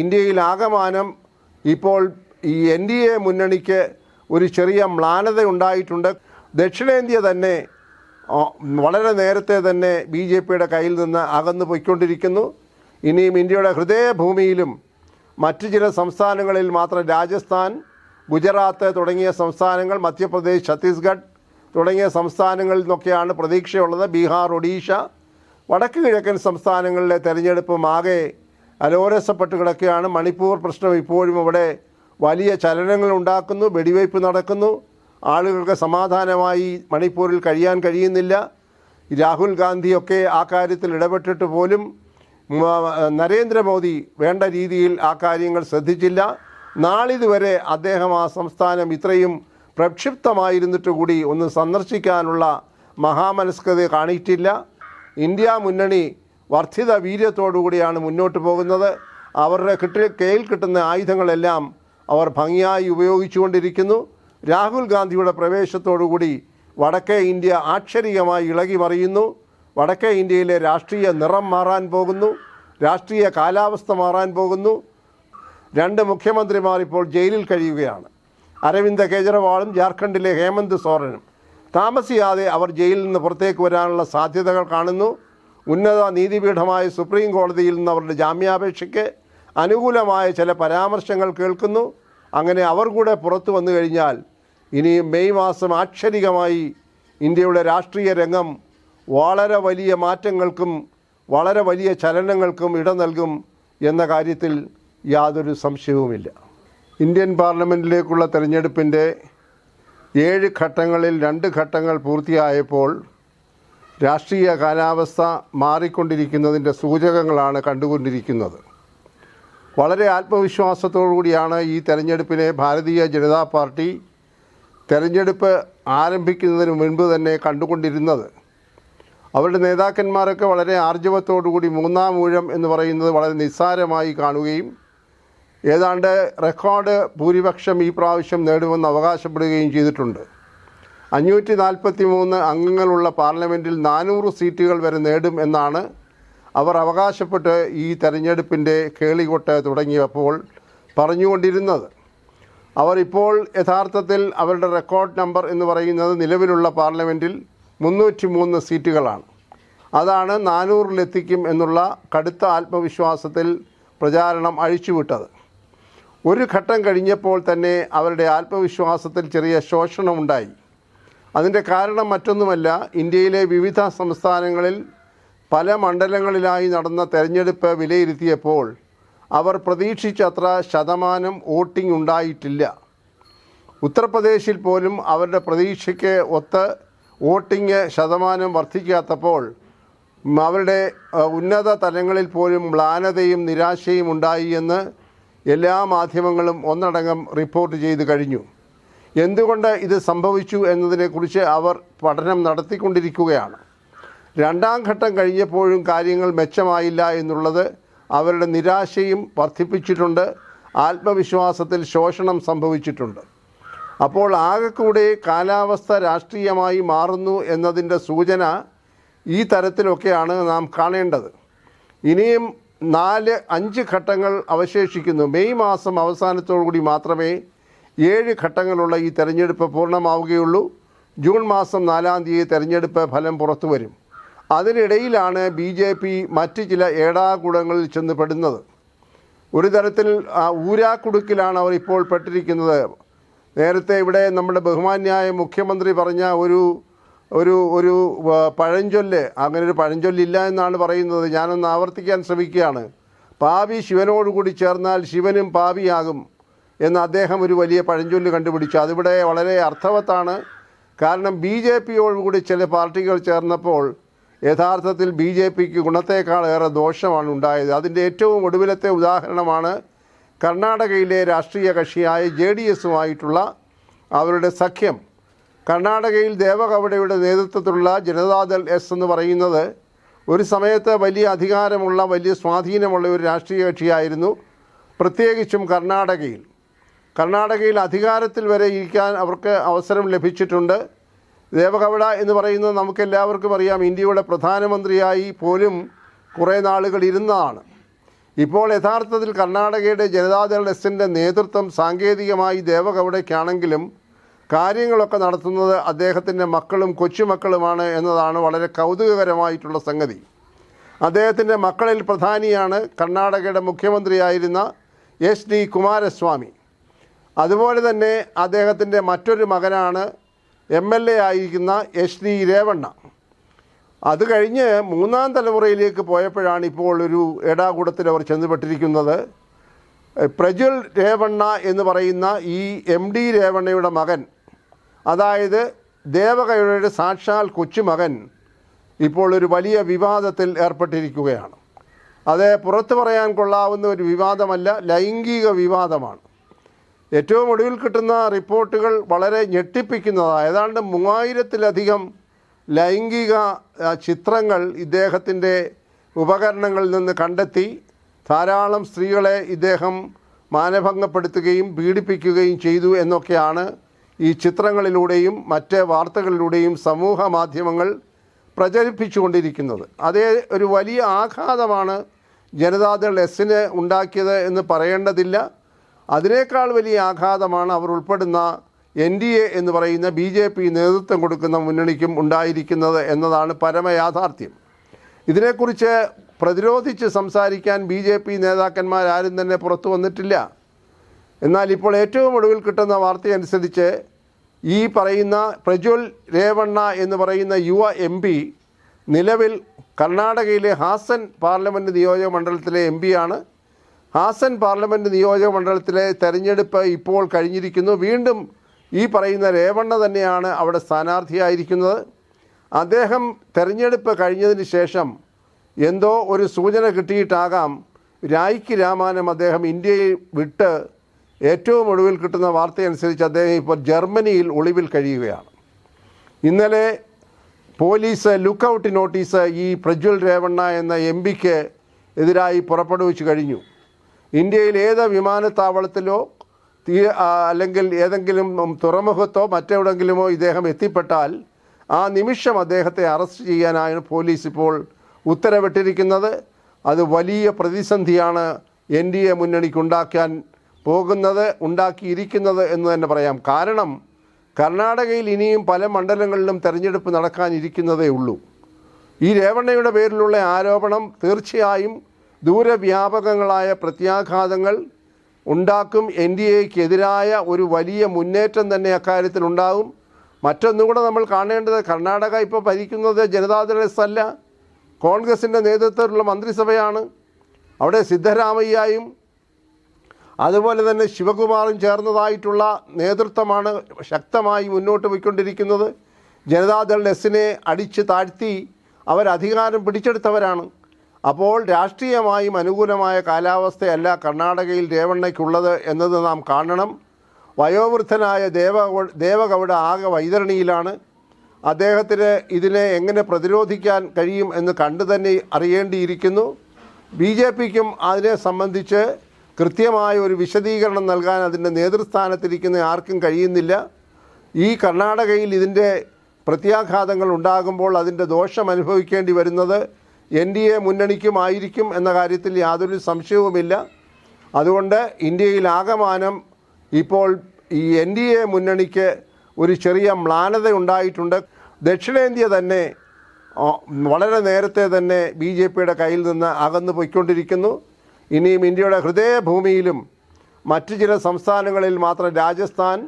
ഇന്ത്യയിൽ ആകമാനം ഇപ്പോൾ ഈ എൻ ഡി എ മുന്നണിക്ക് ഒരു ചെറിയ മ്ലാനത ഉണ്ടായിട്ടുണ്ട്. ദക്ഷിണേന്ത്യ തന്നെ വളരെ നേരത്തെ തന്നെ ബി ജെ പിയുടെ കയ്യിൽ നിന്ന് അകന്നു പോയിക്കൊണ്ടിരിക്കുന്നു. ഇനിയും ഇന്ത്യയുടെ ഹൃദയഭൂമിയിലും മറ്റ് ചില സംസ്ഥാനങ്ങളിൽ മാത്രം രാജസ്ഥാൻ ഗുജറാത്ത് തുടങ്ങിയ സംസ്ഥാനങ്ങൾ മധ്യപ്രദേശ് ഛത്തീസ്ഗഡ് തുടങ്ങിയ സംസ്ഥാനങ്ങളിൽ നിന്നൊക്കെയാണ് പ്രതീക്ഷയുള്ളത്. ബീഹാർ ഒഡീഷ വടക്ക് കിഴക്കൻ സംസ്ഥാനങ്ങളിലെ തെരഞ്ഞെടുപ്പും ആകെ അലോരസപ്പെട്ട് കിടക്കുകയാണ് മണിപ്പൂർ പ്രശ്നം ഇപ്പോഴും ഇവിടെ വലിയ ചലനങ്ങൾ ഉണ്ടാക്കുന്നു വെടിവയ്പ് നടക്കുന്നു. ആളുകൾക്ക് സമാധാനമായി മണിപ്പൂരിൽ കഴിയാൻ കഴിയുന്നില്ല. രാഹുൽ ഗാന്ധിയൊക്കെ ആ കാര്യത്തിൽ ഇടപെട്ടിട്ട് പോലും നരേന്ദ്രമോദി വേണ്ട രീതിയിൽ ആ കാര്യങ്ങൾ ശ്രദ്ധിച്ചില്ല. നാളിതുവരെ അദ്ദേഹം ആ സംസ്ഥാനം ഇത്രയും പ്രക്ഷിപ്തമായിരുന്നിട്ട് കൂടി ഒന്ന് സന്ദർശിക്കാനുള്ള മഹാമനസ്കത കാണിയിട്ടില്ല. ഇന്ത്യ മുന്നണി വർദ്ധിത വീര്യത്തോടുകൂടിയാണ് മുന്നോട്ട് പോകുന്നത്. അവരുടെ കിട്ടി കയ്യിൽ കിട്ടുന്ന ആയുധങ്ങളെല്ലാം അവർ ഭംഗിയായി ഉപയോഗിച്ചുകൊണ്ടിരിക്കുന്നു. രാഹുൽ ഗാന്ധിയുടെ പ്രവേശത്തോടുകൂടി വടക്കേ ഇന്ത്യ ആക്ഷരികമായി ഇളകി മറിയുന്നു. വടക്കേ ഇന്ത്യയിലെ രാഷ്ട്രീയ നിറം മാറാൻ പോകുന്നു. രാഷ്ട്രീയ കാലാവസ്ഥ മാറാൻ പോകുന്നു. രണ്ട് മുഖ്യമന്ത്രിമാർ ഇപ്പോൾ ജയിലിൽ കഴിയുകയാണ്. അരവിന്ദ് കെജ്രിവാളും ജാർഖണ്ഡിലെ ഹേമന്ത് സോറനും. താമസിയാതെ അവർ ജയിലിൽ നിന്ന് പുറത്തേക്ക് വരാനുള്ള സാധ്യതകൾ കാണുന്നു. ഉന്നത നീതിപീഠമായ സുപ്രീം കോടതിയിൽ നിന്ന് അവരുടെ ജാമ്യാപേക്ഷയ്ക്ക് അനുകൂലമായ ചില പരാമർശങ്ങൾ കേൾക്കുന്നു. അങ്ങനെ അവർ കൂടെ പുറത്തു വന്നു കഴിഞ്ഞാൽ ഇനി മെയ് മാസം ആക്ഷരികമായി ഇന്ത്യയുടെ രാഷ്ട്രീയ രംഗം വളരെ വലിയ മാറ്റങ്ങൾക്കും വളരെ വലിയ ചലനങ്ങൾക്കും ഇട നൽകും എന്ന കാര്യത്തിൽ യാതൊരു സംശയവുമില്ല. ഇന്ത്യൻ പാർലമെന്റിലേക്കുള്ള തെരഞ്ഞെടുപ്പിന്റെ ഏഴ് ഘട്ടങ്ങളിൽ രണ്ട് ഘട്ടങ്ങൾ പൂർത്തിയായപ്പോൾ രാഷ്ട്രീയ കാലാവസ്ഥ മാറിക്കൊണ്ടിരിക്കുന്നതിന്റെ സൂചകങ്ങളാണ് കണ്ടുകൊണ്ടിരിക്കുന്നത്. വളരെ കൂടിയാണ് ഈ തെരഞ്ഞെടുപ്പിനെ ഭാരതീയ ജനതാ പാർട്ടി തെരഞ്ഞെടുപ്പ് ആരംഭിക്കുന്നതിന് മുൻപ് തന്നെ കണ്ടുകൊണ്ടിരുന്നത്. അവരുടെ നേതാക്കന്മാരൊക്കെ വളരെ ആർജവത്തോടുകൂടി മൂന്നാം ഊഴം എന്ന് പറയുന്നത് വളരെ നിസ്സാരമായി കാണുകയും ഏതാണ്ട് റെക്കോർഡ് ഭൂരിപക്ഷം ഈ പ്രാവശ്യം നേടുമെന്ന് അവകാശപ്പെടുകയും ചെയ്തിട്ടുണ്ട്. അഞ്ഞൂറ്റി നാൽപ്പത്തി മൂന്ന് അംഗങ്ങളുള്ള പാർലമെന്റിൽ നാനൂറ് സീറ്റുകൾ വരെ നേടും എന്നാണ് അവർ അവകാശപ്പെട്ട് ഈ തെരഞ്ഞെടുപ്പിന്റെ കേളികൊട്ട് തുടങ്ങിയപ്പോൾ പറഞ്ഞുകൊണ്ടിരുന്നത്. ഇപ്പോൾ യഥാർത്ഥത്തിൽ അവരുടെ റെക്കോർഡ് നമ്പർ എന്ന് പറയുന്നത് നിലവിലുള്ള പാർലമെന്റിൽ മുന്നൂറ്റി മൂന്ന് സീറ്റുകളാണ്. അതാണ് നാനൂറിലെത്തിക്കും എന്നുള്ള കടുത്ത ആത്മവിശ്വാസത്തിൽ പ്രചാരണം അഴിച്ചുവിട്ടത്. ഒരു ഘട്ടം കഴിഞ്ഞപ്പോൾ തന്നെ അവരുടെ ആത്മവിശ്വാസത്തിൽ ചെറിയ ശോഷണമുണ്ടായി. അതിന്റെ കാരണം മറ്റൊന്നുമല്ല ഇന്ത്യയിലെ വിവിധ സംസ്ഥാനങ്ങളിൽ പല മണ്ഡലങ്ങളിലായി നടന്ന തെരഞ്ഞെടുപ്പ് വിലയിരുത്തിയപ്പോൾ അവർ പ്രതീക്ഷിച്ചത്ര ശതമാനം വോട്ടിംഗ് ഉണ്ടായിട്ടില്ല. ഉത്തർപ്രദേശിൽ പോലും അവരുടെ പ്രതീക്ഷയ്ക്ക് ഒത്ത് വോട്ടിംഗ് ശതമാനം വർദ്ധിക്കാത്തപ്പോൾ അവരുടെ ഉന്നത തലങ്ങളിൽ പോലും മ്ലാനതയും നിരാശയും ഉണ്ടായി എന്ന് എല്ലാ മാധ്യമങ്ങളും ഒന്നടങ്കം റിപ്പോർട്ട് ചെയ്തു കഴിഞ്ഞു. എന്തുകൊണ്ട് ഇത് സംഭവിച്ചു എന്നതിനെക്കുറിച്ച് അവർ പഠനം നടത്തിക്കൊണ്ടിരിക്കുകയാണ്. രണ്ടാം ഘട്ടം കഴിഞ്ഞപ്പോഴും കാര്യങ്ങൾ മെച്ചമായില്ല എന്നുള്ളത് അവരുടെ നിരാശയും വർദ്ധിപ്പിച്ചിട്ടുണ്ട്. ആത്മവിശ്വാസത്തിൽ ശോഷണം സംഭവിച്ചിട്ടുണ്ട്. അപ്പോൾ ആകെക്കൂടെ കാലാവസ്ഥ രാഷ്ട്രീയമായി മാറുന്നു എന്നതിന്റെ സൂചന ഈ തരത്തിലൊക്കെയാണ് നാം കാണേണ്ടത്. ഇനിയും നാല് അഞ്ച് ഘട്ടങ്ങൾ അവശേഷിക്കുന്നു. മെയ് മാസം അവസാനത്തോടു കൂടി മാത്രമേ ഏഴ് ഘട്ടങ്ങളുള്ള ഈ തെരഞ്ഞെടുപ്പ് പൂർണമാവുകയുള്ളൂ. ജൂൺ മാസം നാലാം തീയതി തെരഞ്ഞെടുപ്പ് ഫലം പുറത്തു വരും. അതിനിടയിലാണ് ബി ജെ പി മറ്റ് ചില ഏടാകുടങ്ങളിൽ ചെന്ന് പെടുന്നത് ഒരു തരത്തിൽ ഊരാക്കുടുക്കിലാണ് അവർ ഇപ്പോൾ പെട്ടിരിക്കുന്നത്. നേരത്തെ ഇവിടെ നമ്മുടെ ബഹുമാന്യായ മുഖ്യമന്ത്രി പറഞ്ഞ ഒരു ഒരു ഒരു പഴഞ്ചൊല്ല് അങ്ങനെ ഒരു പഴഞ്ചൊല്ലില്ല എന്നാണ് പറയുന്നത്. ഞാനൊന്ന് ആവർത്തിക്കാൻ ശ്രമിക്കുകയാണ്. പാപി ശിവനോടുകൂടി ചേർന്നാൽ ശിവനും പാപിയാകും എന്ന് അദ്ദേഹം ഒരു വലിയ പഴഞ്ചൊല്ല് കണ്ടുപിടിച്ചു. അതിവിടെ വളരെ അർത്ഥവത്താണ്. കാരണം ബി ജെ പിയോടുകൂടി ചില പാർട്ടികൾ ചേർന്നപ്പോൾ യഥാർത്ഥത്തിൽ ബി ജെ പിക്ക് ഗുണത്തേക്കാളേറെ ദോഷമാണ് ഉണ്ടായത്. അതിന്റെ ഏറ്റവും ഒടുവിലത്തെ ഉദാഹരണമാണ് കർണാടകയിലെ രാഷ്ട്രീയ കക്ഷിയായ ജെ ഡി എസുമായിട്ടുള്ള അവരുടെ സഖ്യം. കർണാടകയിൽ ദേവഗൗഡയുടെ നേതൃത്വത്തിലുള്ള ജനതാദൾ എസ് എന്ന് പറയുന്നത് ഒരു സമയത്ത് വലിയ അധികാരമുള്ള വലിയ സ്വാധീനമുള്ള ഒരു രാഷ്ട്രീയ കക്ഷിയായിരുന്നു. പ്രത്യേകിച്ചും കർണാടകയിൽ. കർണാടകയിൽ അധികാരത്തിൽ വരെ ഇരിക്കാൻ അവർക്ക് അവസരം ലഭിച്ചിട്ടുണ്ട്. ദേവഗൗഡ എന്ന് പറയുന്നത് നമുക്കെല്ലാവർക്കും അറിയാം ഇന്ത്യയുടെ പ്രധാനമന്ത്രിയായി പോലും കുറേ നാളുകൾ ഇരുന്നതാണ്. ഇപ്പോൾ യഥാർത്ഥത്തിൽ കർണാടകയുടെ ജനതാദൾ എസിന്റെ നേതൃത്വം സാങ്കേതികമായി ദേവഗൗഡയ്ക്കാണെങ്കിലും കാര്യങ്ങളൊക്കെ നടത്തുന്നത് അദ്ദേഹത്തിന്റെ മക്കളും കൊച്ചുമക്കളുമാണ് എന്നതാണ് വളരെ കൗതുകകരമായിട്ടുള്ള സംഗതി. അദ്ദേഹത്തിന്റെ മക്കളിൽ പ്രധാനിയാണ് കർണാടകയുടെ മുഖ്യമന്ത്രിയായിരുന്ന എസ് ഡി കുമാരസ്വാമി. അതുപോലെ തന്നെ അദ്ദേഹത്തിന്റെ മറ്റൊരു മകനാണ് എം എൽ എ ആയിരിക്കുന്ന എസ് ഡി രേവണ്ണ. അത് കഴിഞ്ഞ് മൂന്നാം തലമുറയിലേക്ക് പോയപ്പോഴാണ് ഇപ്പോൾ ഒരു ഏടാകൂടത്തിൽ അവർ ചെന്നുപെട്ടിരിക്കുന്നത്. പ്രജ്വൽ രേവണ്ണ എന്ന് പറയുന്ന ഈ എം ഡി രേവണ്ണയുടെ മകൻ അതായത് ദേവകയുടെ സാക്ഷാൽ കൊച്ചുമകൻ ഇപ്പോൾ ഒരു വലിയ വിവാദത്തിൽ ഏർപ്പെട്ടിരിക്കുകയാണ്. അത് പുറത്തു പറയാൻ കൊള്ളാവുന്ന ഒരു വിവാദമല്ല ലൈംഗിക വിവാദമാണ്. ഏറ്റവും ഒടുവിൽ കിട്ടുന്ന റിപ്പോർട്ടുകൾ വളരെ ഞെട്ടിപ്പിക്കുന്നതാണ്. ഏതാണ്ട് മൂവായിരത്തിലധികം ലൈംഗിക ചിത്രങ്ങൾ ഇദ്ദേഹത്തിന്റെ ഉപകരണങ്ങളിൽ നിന്ന് കണ്ടെത്തി. ധാരാളം സ്ത്രീകളെ ഇദ്ദേഹം മാനഭംഗപ്പെടുത്തുകയും പീഡിപ്പിക്കുകയും ചെയ്തു എന്നൊക്കെയാണ് ഈ ചിത്രങ്ങളിലൂടെയും മറ്റ് വാർത്തകളിലൂടെയും സമൂഹ മാധ്യമങ്ങൾ പ്രചരിപ്പിച്ചുകൊണ്ടിരിക്കുന്നത്. അതേ ഒരു വലിയ ആഘാതമാണ് ജനതാദൾ എസിന് ഉണ്ടാക്കിയത് എന്ന് പറയേണ്ടതില്ല. അതിനേക്കാൾ വലിയ ആഘാതമാണ് അവർ ഉൾപ്പെടുന്ന എൻ ഡി എ എന്ന് പറയുന്ന ബി ജെ പി നേതൃത്വം കൊടുക്കുന്ന മുന്നണിക്കും ഉണ്ടായിരിക്കുന്നത് എന്നതാണ് പരമയാഥാർത്ഥ്യം. ഇതിനെക്കുറിച്ച് പ്രതിരോധിച്ച് സംസാരിക്കാൻ ബി ജെ പി നേതാക്കന്മാരാരും തന്നെ പുറത്തു വന്നിട്ടില്ല. എന്നാൽ ഇപ്പോൾ ഏറ്റവും ഒടുവിൽ കിട്ടുന്ന വാർത്തയനുസരിച്ച് ഈ പറയുന്ന പ്രജ്വൽ രേവണ്ണ എന്ന് പറയുന്ന യുവ എം പി നിലവിൽ കർണാടകയിലെ ഹാസൻ പാർലമെന്റ് നിയോജക മണ്ഡലത്തിലെ എം പിയാണ് ഹാസൻ പാർലമെന്റ് നിയോജക മണ്ഡലത്തിലെ തെരഞ്ഞെടുപ്പ് ഇപ്പോൾ കഴിഞ്ഞിരിക്കുന്നു. വീണ്ടും ഈ പറയുന്ന രേവണ്ണ തന്നെയാണ് അവിടെ സ്ഥാനാർത്ഥിയായിരിക്കുന്നത്. അദ്ദേഹം തെരഞ്ഞെടുപ്പ് കഴിഞ്ഞതിന് ശേഷം എന്തോ ഒരു സൂചന കിട്ടിയിട്ടാകാം രായ്ക്ക് രാമാനം അദ്ദേഹം ഇന്ത്യയിൽ വിട്ട് ഏറ്റവും ഒടുവിൽ കിട്ടുന്ന വാർത്തയനുസരിച്ച് അദ്ദേഹം ഇപ്പോൾ ജർമ്മനിയിൽ ഒളിവിൽ കഴിയുകയാണ്. ഇന്നലെ പോലീസ് ലുക്കൗട്ട് നോട്ടീസ് ഈ പ്രജ്വൽ രേവണ്ണ എന്ന എം പിക്ക് എതിരായി പുറപ്പെടുവിച്ചു കഴിഞ്ഞു. ഇന്ത്യയിൽ ഏത് വിമാനത്താവളത്തിലോ തീ അല്ലെങ്കിൽ ഏതെങ്കിലും തുറമുഖത്തോ മറ്റെവിടെങ്കിലുമോ ഇദ്ദേഹം എത്തിപ്പെട്ടാൽ ആ നിമിഷം അദ്ദേഹത്തെ അറസ്റ്റ് ചെയ്യാനാണ് പോലീസ് ഇപ്പോൾ ഉത്തരവിട്ടിരിക്കുന്നത്. അത് വലിയ പ്രതിസന്ധിയാണ് എൻ ഡി എ മുന്നണിക്കുണ്ടാക്കാൻ പോകുന്നത് ഉണ്ടാക്കിയിരിക്കുന്നത് എന്ന് തന്നെ പറയാം. കാരണം കർണാടകയിൽ ഇനിയും പല മണ്ഡലങ്ങളിലും തെരഞ്ഞെടുപ്പ് നടക്കാനിരിക്കുന്നതേ ഉള്ളൂ. ഈ രേവണ്ണയുടെ പേരിലുള്ള ആരോപണം തീർച്ചയായും ദൂരവ്യാപകങ്ങളായ പ്രത്യാഘാതങ്ങൾ ഉണ്ടാക്കും എൻ ഡി എക്കെതിരായ ഒരു വലിയ മുന്നേറ്റം തന്നെ അക്കാര്യത്തിൽ ഉണ്ടാകും മറ്റൊന്നും കൂടെ നമ്മൾ കാണേണ്ടത് കർണാടക ഇപ്പോൾ ഭരിക്കുന്നത് ജനതാദൾ അല്ല കോൺഗ്രസിന്റെ നേതൃത്വത്തിലുള്ള മന്ത്രിസഭയാണ്. അവിടെ സിദ്ധരാമയ്യയും അതുപോലെ തന്നെ ശിവകുമാറും ചേർന്നതായിട്ടുള്ള നേതൃത്വമാണ് ശക്തമായി മുന്നോട്ട് പോയിക്കൊണ്ടിരിക്കുന്നത്. ജനതാദൾ എസിനെ അടിച്ച് താഴ്ത്തി അവർ അധികാരം പിടിച്ചെടുത്തവരാണ്. അപ്പോൾ രാഷ്ട്രീയമായും അനുകൂലമായ കാലാവസ്ഥയല്ല കർണാടകയിൽ രേവണ്ണയ്ക്കുള്ളത് എന്നത് നാം കാണണം. വയോവൃദ്ധനായ ദേവഗൗ ദേവഗൗഡ ആകെ വൈതരണിയിലാണ്. അദ്ദേഹത്തിന് ഇതിനെ എങ്ങനെ പ്രതിരോധിക്കാൻ കഴിയും എന്ന് കണ്ടു തന്നെ അറിയേണ്ടിയിരിക്കുന്നു. ബി ജെ പിക്കും അതിനെ സംബന്ധിച്ച് കൃത്യമായ ഒരു വിശദീകരണം നൽകാൻ അതിന്റെ നേതൃസ്ഥാനത്തിരിക്കുന്ന ആർക്കും കഴിയുന്നില്ല. ഈ കർണാടകയിൽ ഇതിന്റെ പ്രത്യാഘാതങ്ങൾ ഉണ്ടാകുമ്പോൾ അതിന്റെ ദോഷം അനുഭവിക്കേണ്ടി വരുന്നത് എൻ ഡി എ മുന്നണിക്കുമായിരിക്കും എന്ന കാര്യത്തിൽ യാതൊരു സംശയവുമില്ല. അതുകൊണ്ട് ഇന്ത്യയിൽ ആകമാനം ഇപ്പോൾ ഈ എൻ ഡി എ മുന്നണിക്ക് ഒരു ചെറിയ മ്ലാനത ഉണ്ടായിട്ടുണ്ട് ദക്ഷിണേന്ത്യ തന്നെ വളരെ നേരത്തെ തന്നെ ബി ജെ പിയുടെ കയ്യിൽ നിന്ന് അകന്നു പോയിക്കൊണ്ടിരിക്കുന്നു. ഇനിയും ഇന്ത്യയുടെ ഹൃദയഭൂമിയിലും മറ്റു ചില സംസ്ഥാനങ്ങളിൽ മാത്രം രാജസ്ഥാൻ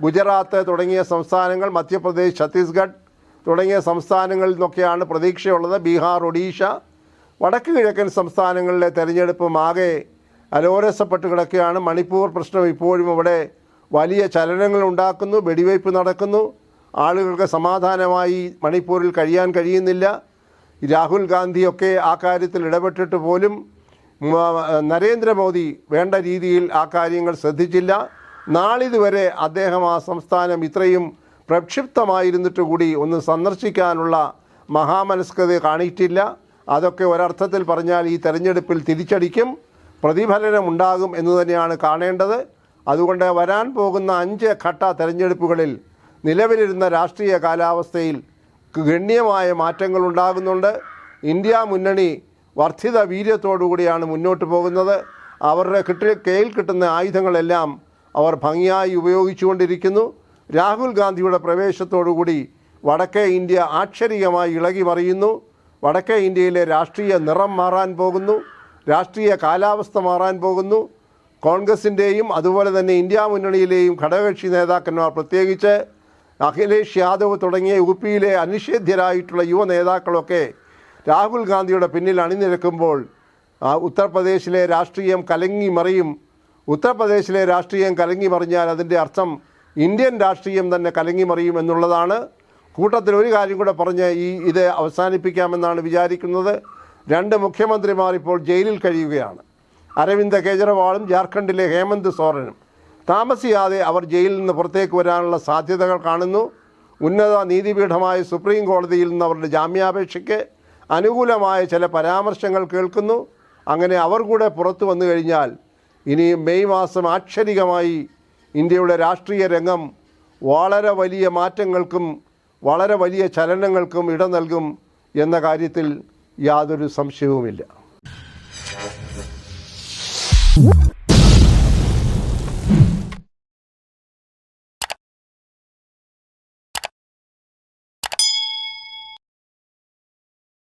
ഗുജറാത്ത് തുടങ്ങിയ സംസ്ഥാനങ്ങൾ മധ്യപ്രദേശ് ഛത്തീസ്ഗഡ് തുടങ്ങിയ സംസ്ഥാനങ്ങളിൽ നിന്നൊക്കെയാണ് പ്രതീക്ഷയുള്ളത്. ബീഹാർ ഒഡീഷ വടക്ക് കിഴക്കൻ സംസ്ഥാനങ്ങളിലെ തെരഞ്ഞെടുപ്പും ആകെ അലോരസപ്പെട്ട് കിടക്കുകയാണ്. മണിപ്പൂർ പ്രശ്നം ഇപ്പോഴും അവിടെ വലിയ ചലനങ്ങൾ ഉണ്ടാക്കുന്നു വെടിവയ്പ് നടക്കുന്നു. ആളുകൾക്ക് സമാധാനമായി മണിപ്പൂരിൽ കഴിയാൻ കഴിയുന്നില്ല. രാഹുൽ ഗാന്ധിയൊക്കെ ആ കാര്യത്തിൽ ഇടപെട്ടിട്ട് പോലും നരേന്ദ്രമോദി വേണ്ട രീതിയിൽ ആ കാര്യങ്ങൾ ശ്രദ്ധിച്ചില്ല. നാളിതുവരെ അദ്ദേഹം ആ സംസ്ഥാനം ഇത്രയും പ്രക്ഷിപ്തമായിരുന്നിട്ട് കൂടി ഒന്ന് സന്ദർശിക്കാനുള്ള മഹാമനസ്കത കാണിയിട്ടില്ല. അതൊക്കെ ഒരർത്ഥത്തിൽ പറഞ്ഞാൽ ഈ തെരഞ്ഞെടുപ്പിൽ തിരിച്ചടിക്കും പ്രതിഫലനം ഉണ്ടാകും എന്ന് തന്നെയാണ് കാണേണ്ടത്. അതുകൊണ്ട് വരാൻ പോകുന്ന അഞ്ച് ഘട്ട തെരഞ്ഞെടുപ്പുകളിൽ നിലവിലിരുന്ന രാഷ്ട്രീയ കാലാവസ്ഥയിൽ ഗണ്യമായ മാറ്റങ്ങൾ ഉണ്ടാകുന്നുണ്ട്. ഇന്ത്യ മുന്നണി വർദ്ധിത വീര്യത്തോടുകൂടിയാണ് മുന്നോട്ട് പോകുന്നത്. അവരുടെ കിട്ടി കയ്യിൽ കിട്ടുന്ന ആയുധങ്ങളെല്ലാം അവർ ഭംഗിയായി ഉപയോഗിച്ചുകൊണ്ടിരിക്കുന്നു. രാഹുൽ ഗാന്ധിയുടെ പ്രവേശത്തോടുകൂടി വടക്കേ ഇന്ത്യ ആക്ഷരികമായി ഇളകി മറിയുന്നു. വടക്കേ ഇന്ത്യയിലെ രാഷ്ട്രീയ നിറം മാറാൻ പോകുന്നു. രാഷ്ട്രീയ കാലാവസ്ഥ മാറാൻ പോകുന്നു. കോൺഗ്രസിന്റെയും അതുപോലെ തന്നെ ഇന്ത്യ മുന്നണിയിലെയും ഘടകകക്ഷി നേതാക്കന്മാർ പ്രത്യേകിച്ച് അഖിലേഷ് യാദവ് തുടങ്ങിയ യു പിയിലെ അനിഷേധ്യരായിട്ടുള്ള യുവ നേതാക്കളൊക്കെ രാഹുൽ ഗാന്ധിയുടെ പിന്നിൽ അണിനിരക്കുമ്പോൾ ഉത്തർപ്രദേശിലെ രാഷ്ട്രീയം കലങ്ങി മറിയും. ഉത്തർപ്രദേശിലെ രാഷ്ട്രീയം കലങ്ങി മറിഞ്ഞാൽ അതിന്റെ അർത്ഥം ഇന്ത്യൻ രാഷ്ട്രീയം തന്നെ കലങ്ങി മറിയും എന്നുള്ളതാണ്. കൂട്ടത്തിൽ ഒരു കാര്യം കൂടെ പറഞ്ഞ് ഈ ഇത് അവസാനിപ്പിക്കാമെന്നാണ് വിചാരിക്കുന്നത്. രണ്ട് മുഖ്യമന്ത്രിമാർ ഇപ്പോൾ ജയിലിൽ കഴിയുകയാണ്. അരവിന്ദ് കെജ്രിവാളും ജാർഖണ്ഡിലെ ഹേമന്ത് സോറനും. താമസിയാതെ അവർ ജയിലിൽ നിന്ന് പുറത്തേക്ക് വരാനുള്ള സാധ്യതകൾ കാണുന്നു. ഉന്നത നീതിപീഠമായ സുപ്രീം കോടതിയിൽ നിന്ന് അവരുടെ ജാമ്യാപേക്ഷയ്ക്ക് അനുകൂലമായ ചില പരാമർശങ്ങൾ കേൾക്കുന്നു. അങ്ങനെ അവർ കൂടെ പുറത്തു വന്നു കഴിഞ്ഞാൽ ഇനി മെയ് മാസം ആക്ഷരികമായി ഇന്ത്യയുടെ രാഷ്ട്രീയ രംഗം വളരെ വലിയ മാറ്റങ്ങൾക്കും വളരെ വലിയ ചലനങ്ങൾക്കും ഇട നൽകും എന്ന കാര്യത്തിൽ യാതൊരു സംശയവുമില്ല.